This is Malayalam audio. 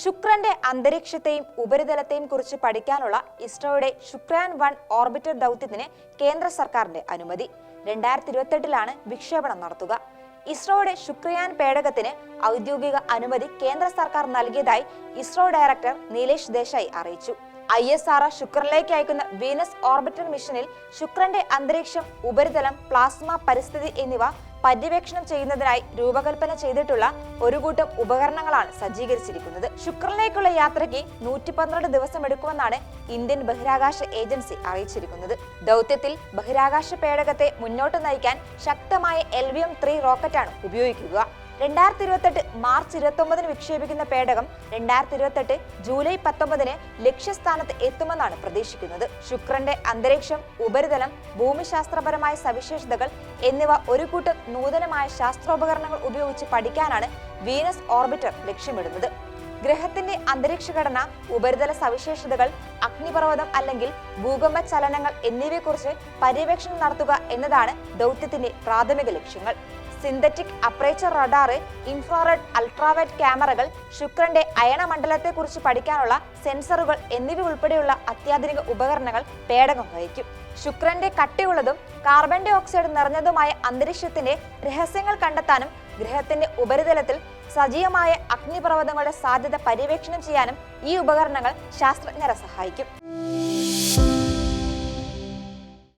ശുക്രന്റെ അന്തരീക്ഷത്തെയും ഉപരിതലത്തെയും കുറിച്ച് പഠിക്കാനുള്ള ഇസ്രോയുടെ ശുക്രാൻ വൺ ഓർബിറ്റർ ദൗത്യത്തിന് കേന്ദ്ര സർക്കാരിന്റെ അനുമതി. രണ്ടായിരത്തി ഇരുപത്തെട്ടിലാണ് വിക്ഷേപണം നടത്തുക. ഇസ്രോയുടെ ശുക്രയാൻ പേടകത്തിന് ഔദ്യോഗിക അനുമതി കേന്ദ്ര സർക്കാർ നൽകിയതായി ഇസ്രോ ഡയറക്ടർ നീലേഷ് ദേശായി അറിയിച്ചു. ഐ എസ് ആർ ശുക്രനിലേക്ക് അയക്കുന്ന വീനസ് ഓർബിറ്റർ മിഷനിൽ ശുക്രന്റെ അന്തരീക്ഷം ഉപരിതലം പ്ലാസ്മ പരിസ്ഥിതി എന്നിവ പര്യവേക്ഷണം ചെയ്യുന്നതിനായി രൂപകൽപ്പന ചെയ്തിട്ടുള്ള ഒരു കൂട്ടം ഉപകരണങ്ങളാണ് സജ്ജീകരിച്ചിരിക്കുന്നത്. ശുക്രനിലേക്കുള്ള യാത്രയ്ക്ക് നൂറ്റി പന്ത്രണ്ട് ദിവസം എടുക്കുമെന്നാണ് ഇന്ത്യൻ ബഹിരാകാശ ഏജൻസി അറിയിച്ചിരിക്കുന്നത്. ദൗത്യത്തിൽ ബഹിരാകാശ പേടകത്തെ മുന്നോട്ട് നയിക്കാൻ ശക്തമായ എൽ വി എം ത്രീ റോക്കറ്റാണ് ഉപയോഗിക്കുക. രണ്ടായിരത്തി ഇരുപത്തെട്ട് മാർച്ച് ഇരുപത്തൊമ്പതിന് വിക്ഷേപിക്കുന്ന പേടകം രണ്ടായിരത്തി ഇരുപത്തെട്ട് ജൂലൈ പത്തൊമ്പതിന് ലക്ഷ്യസ്ഥാനത്ത് എത്തുമെന്നാണ് പ്രതീക്ഷിക്കുന്നത്. ശുക്രന്റെ അന്തരീക്ഷം ഉപരിതലം ഭൂമിശാസ്ത്രപരമായ സവിശേഷതകൾ എന്നിവ ഒരു കൂട്ടം നൂതനമായ ശാസ്ത്രോപകരണങ്ങൾ ഉപയോഗിച്ച് പഠിക്കാനാണ് വീനസ് ഓർബിറ്റർ ലക്ഷ്യമിടുന്നത്. ഗ്രഹത്തിന്റെ അന്തരീക്ഷ ഘടന ഉപരിതല സവിശേഷതകൾ അഗ്നിപർവതം അല്ലെങ്കിൽ ഭൂകമ്പ ചലനങ്ങൾ എന്നിവയെക്കുറിച്ച് പര്യവേക്ഷണം നടത്തുക എന്നതാണ് ദൗത്യത്തിന്റെ പ്രാഥമിക ലക്ഷ്യങ്ങൾ. Synthetic aperture radar infrared ultraviolet ക്യാമറകൾ ശുക്രന്റെ അയണമണ്ഡലത്തെക്കുറിച്ച് പഠിക്കാനുള്ള സെൻസറുകൾ എന്നിവ ഉൾപ്പെടെയുള്ള അത്യാധുനിക ഉപകരണങ്ങൾ പേടകം വഹിക്കും. ശുക്രന്റെ കട്ടിയുള്ളതും കാർബൺ ഡൈ ഓക്സൈഡ് നിറഞ്ഞതുമായ അന്തരീക്ഷത്തിന്റെ രഹസ്യങ്ങൾ കണ്ടെത്താനും ഗ്രഹത്തിന്റെ ഉപരിതലത്തിൽ സജീവമായ അഗ്നിപർവതങ്ങളുടെ സാധ്യത പര്യവേക്ഷണം ചെയ്യാനും ഈ ഉപകരണങ്ങൾ ശാസ്ത്രജ്ഞരെ സഹായിക്കും.